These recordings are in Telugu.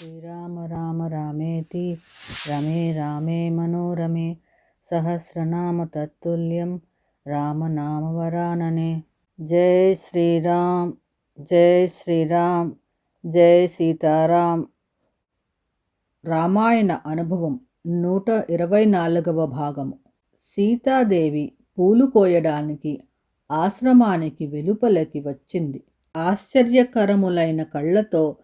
శ్రీరామ రామ రామేతి రమే రామే మనోరమే సహస్రనామ తత్తుల్యం రామనామవరాననే జై శ్రీరామ్ జై శ్రీరామ్ జై సీతారాం రామాయణ అనుభవం నూట ఇరవై నాలుగవ భాగము. సీతాదేవి పూలు కోయడానికి ఆశ్రమానికి వెలుపలకి వచ్చింది. ఆశ్చర్యకరములైన కళ్ళతో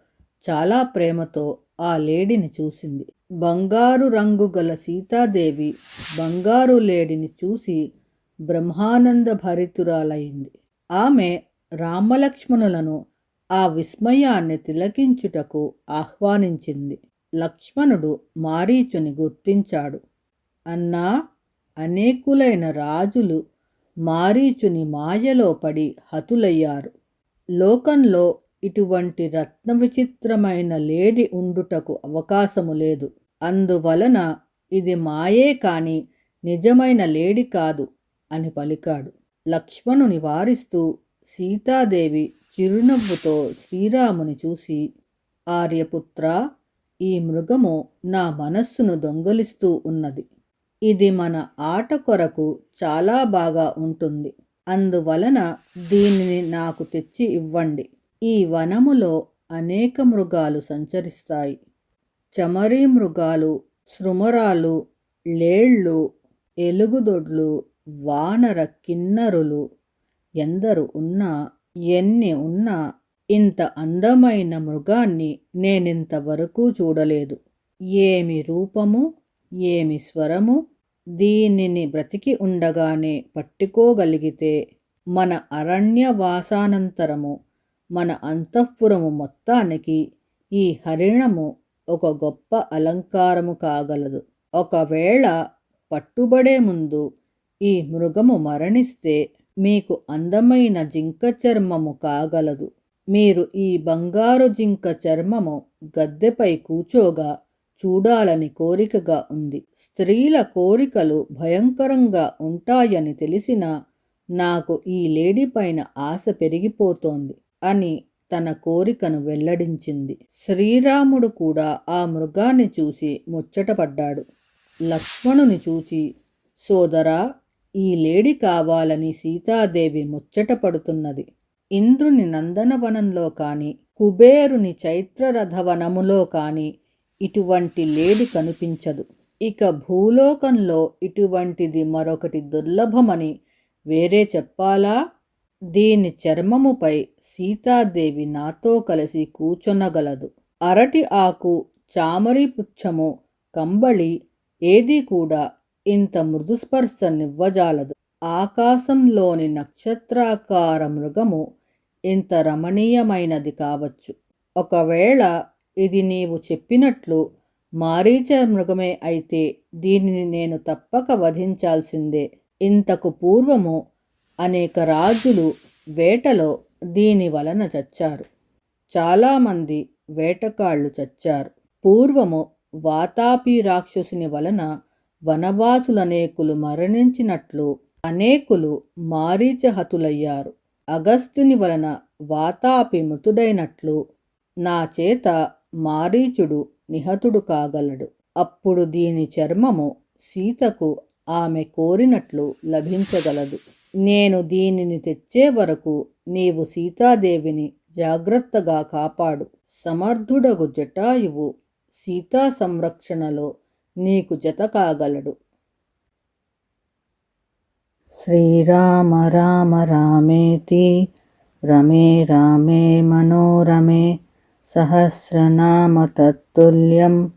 చాలా ప్రేమతో ఆ లేడిని చూసింది. బంగారు రంగు గల సీతాదేవి బంగారు లేడిని చూసి బ్రహ్మానంద భరితురాలైంది. ఆమె రామలక్ష్మణులను ఆ విస్మయాన్ని తిలకించుటకు ఆహ్వానించింది. లక్ష్మణుడు మారీచుని గుర్తించాడు. అన్నా అనేకులైన రాజులు మారీచుని మాయలో పడి హతులయ్యారు. లోకంలో ఇటువంటి రత్న విచిత్రమైన లేడి ఉండుటకు అవకాశము లేదు. అందువలన ఇది మాయే కాని నిజమైన లేడి కాదు అని పలికాడు. లక్ష్మణు నివారిస్తూ సీతాదేవి చిరునవ్వుతో శ్రీరాముని చూసి ఆర్యపుత్ర ఈ మృగము నా మనస్సును దొంగలిస్తూ ఉన్నది. ఇది మన ఆట కొరకు చాలా బాగా ఉంటుంది. అందువలన దీనిని నాకు తెచ్చి ఇవ్వండి. ఈ వనములో అనేక మృగాలు సంచరిస్తాయి. చమరీ మృగాలు శృమరాలు లేళ్ళు ఎలుగుదొడ్లు వానర కిన్నరులు ఎందరు ఉన్నా ఎన్ని ఉన్నా ఇంత అందమైన మృగాన్ని నేనింతవరకు చూడలేదు. ఏమి రూపము ఏమి స్వరము దీనిని బ్రతికి ఉండగానే పట్టుకోగలిగితే మన అరణ్యవాసానంతరము మన అంతఃపురము మొత్తానికి ఈ హరిణము ఒక గొప్ప అలంకారము కాగలదు. ఒకవేళ పట్టుబడే ముందు ఈ మృగము మరణిస్తే మీకు అందమైన జింక చర్మము కాగలదు. మీరు ఈ బంగారు జింక చర్మము గద్దెపై కూచోగా చూడాలని కోరికగా ఉంది. స్త్రీల కోరికలు భయంకరంగా ఉంటాయని తెలిసిన నాకు ఈ లేడీ పైన ఆశ పెరిగిపోతోంది. అని తన కోరికను వెల్లడించింది. శ్రీరాముడు కూడా ఆ మృగాన్ని చూసి ముచ్చటపడ్డాడు. లక్ష్మణుని చూచి సోదరా ఈ లేడి కావాలని సీతాదేవి ముచ్చటపడుతున్నది. ఇంద్రుని నందనవనంలో కాని కుబేరుని చైత్రరథవనములో కాని ఇటువంటి లేడి కనిపించదు. ఇక భూలోకంలో ఇటువంటిది మరొకటి దుర్లభమని వేరే చెప్పాలా? దీని చర్మముపై సీతాదేవి నాతో కలిసి కూర్చొనగలదు. అరటి ఆకు చామరి పుచ్చము కంబళి ఏది కూడా ఇంత మృదుస్పర్శనివ్వజాలదు ఆకాశంలోని నక్షత్రాకార మృగము ఇంత రమణీయమైనది కావచ్చు. ఒకవేళ ఇది నీవు చెప్పినట్లు మారీచ మృగమే అయితే దీనిని నేను తప్పక వధించాల్సిందే. ఇంతకు పూర్వము అనేక రాజులు వేటలో దీని వలన చచ్చారు. చాలామంది వేటకాళ్ళు చచ్చారు. పూర్వము వాతాపి రాక్షసుని వలన వనవాసులనేకులు మరణించినట్లు అనేకులు మారీచహతులయ్యారు. అగస్త్యుని వలన వాతాపి మృతుడైనట్లు నా చేత మారీచుడు నిహతుడు కాగలడు. అప్పుడు దీని చర్మము సీతకు ఆమె కోరినట్లు లభించగలదు. నేను దీనిని తెచ్చే వరకు నీవు సీతాదేవిని జాగ్రత్తగా కాపాడు. సమర్థుడగు జటాయువు సీతా సంరక్షణలో నీకు జత కాగలడు. శ్రీరామ రామ రామేతి రమే రామే మనోరమే సహస్రనామ తత్తుల్యం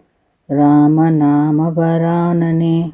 రామనామవరాననే